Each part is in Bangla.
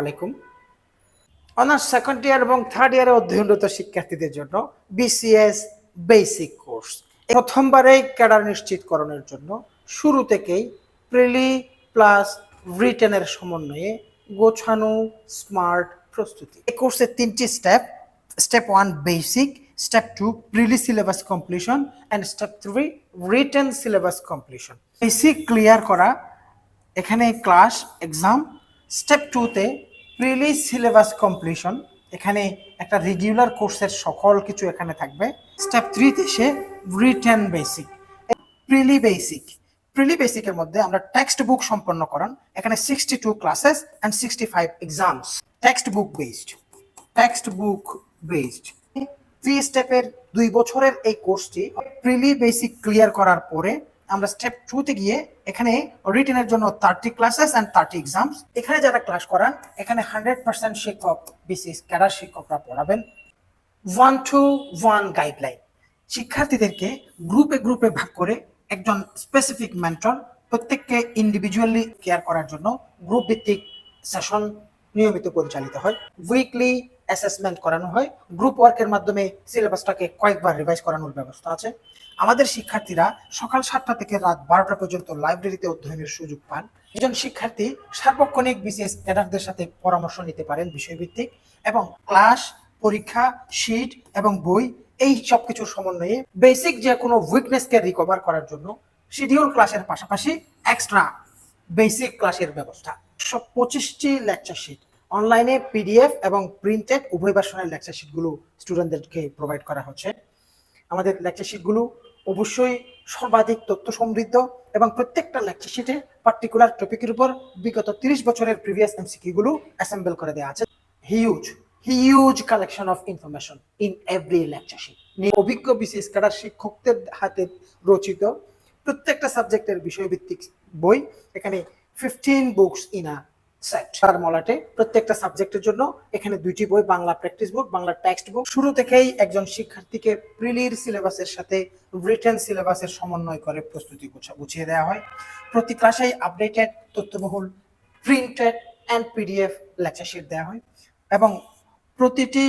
আলাইকুম। অনার্স সেকেন্ড ইয়ার এবং থার্ড ইয়ারে অধ্যয়নরত শিক্ষার্থীদের জন্য বিসিএস বেসিক কোর্স প্রথমবারেই ক্যাডার নিশ্চিতকরণের জন্য শুরু থেকেই প্রিলি প্লাস রিটেনের সমন্বয়ে গোছানো স্মার্ট প্রস্তুতি। এই কোর্সের তিনটি step step one basic step two preli syllabus completion and step three written syllabus completion. Basic clear করা, এখানে ক্লাস এক্সাম স্টেপ টুতে প্রিলি সিলেবাস কমপ্লিশন এখানে একটা রেগুলার কোর্সের সকল কিছু এখানে থাকবে। স্টেপ থ্রিতে সে written basic preli basic preli বেসিকের মধ্যে আমরা টেক্সট বুক সম্পন্ন করান এখানে sixty two classes and sixty five exams text book based text book based three স্টেপের দুই বছরের এই কোর্সটি প্রিলি বেসিক ক্লিয়ার করার পরে আমরা স্টেপ টুতে গিয়ে এখানে রিটেনের জন্য thirty classes and thirty exams এখানে যারা ক্লাস করান, এখানে হান্ড্রেড পার্সেন্ট শিক্ষক বিসিএস ক্যাডার শিক্ষকরা পড়াবেন। ওয়ান টু ওয়ান গাইডলাইন শিক্ষার্থীদেরকে গ্রুপে গ্রুপে ভাগ করে একজন স্পেসিফিক মেন্টর প্রত্যেককে ইন্ডিভিজুয়ালি কেয়ার করার জন্য গ্রুপ ভিত্তিক সেশন নিয়মিত পরিচালিত হয়। উইকলি অ্যাসেসমেন্ট করানো হয়। গ্রুপ ওয়ার্কের মাধ্যমে সিলেবাসটাকে কয়েকবার রিভাইজ করানোর ব্যবস্থা আছে। আমাদের শিক্ষার্থীরা সকাল সাতটা থেকে রাত বারোটা পর্যন্ত লাইব্রেরিতে অধ্যয়নের সুযোগ পান। একজন শিক্ষার্থী সার্বক্ষণিক বিশেষ ক্যাডারদের সাথে পরামর্শ নিতে পারেন বিষয়ভিত্তিক এবং ক্লাস পরীক্ষা শিট এবং বই এই সব কিছুর সমন্বয়ে বেসিক যে কোনো উইকনেসকে রিকভার করার জন্য শিডিউল ক্লাসের পাশাপাশি এক্সট্রা বেসিক ক্লাসের ব্যবস্থা। সব পঁচিশটি লেকচার শিট অনলাইনে পিডিএফ এবং প্রিন্টেড উভয় ভার্সনের লেকচার শিটগুলো স্টুডেন্টদেরকে প্রোভাইড করা হচ্ছে। আমাদের লেকচার শিটগুলো অবশ্যই সর্বাধিক তথ্য সমৃদ্ধ এবং প্রত্যেকটা লেকচার শিটে পার্টিকুলার টপিকের উপর বিগত তিরিশ বছরের প্রিভিয়াস এমসিকিউ গুলো অ্যাসেম্বল করে দেওয়া আছে। Huge huge collection of information in every lecture sheet অভিজ্ঞ বিশেষ ক্যাডার শিক্ষকদের হাতে রচিত প্রত্যেকটা সাবজেক্টের বিষয়ভিত্তিক বই, এখানে ফিফটিন বুকস ইন আ তার মলাটে প্রত্যেকটা সাবজেক্টের জন্য এখানে দুইটি বই, Bangla practice book Bangla text book শুরু থেকেই একজন শিক্ষার্থীকে প্রিলির সিলেবাসের সাথে রিটেন সিলেবাসের সমন্বয় করে প্রস্তুতি গুছা- গুছিয়ে দেওয়া হয়। প্রতি ক্লাসেই updated তথ্যবহুল printed and PDF lecture sheet দেওয়া হয় এবং প্রতিটি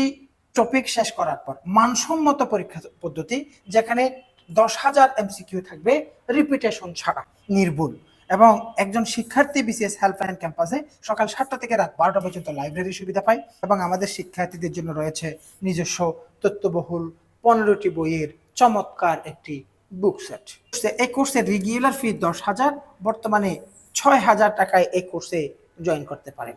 টপিক শেষ করার পর মানসম্মত পরীক্ষা পদ্ধতি যেখানে দশ হাজার এমসিকিউ থাকবে রিপিটেশন ছাড়া, নির্ভুল। এবং একজন শিক্ষার্থী বিসিএস হেল্পলাইন ক্যাম্পাসে সকাল সাতটা থেকে রাত বারোটা পর্যন্ত লাইব্রেরি সুবিধা পায় এবং আমাদের শিক্ষার্থীদের জন্য রয়েছে নিজস্ব তথ্যবহুল পনেরোটি বইয়ের চমৎকার একটি বুক সেট এই কোর্সে রেগুলার ফি দশ হাজার, বর্তমানে ছয় হাজার টাকায় এই কোর্সে জয়েন করতে পারেন।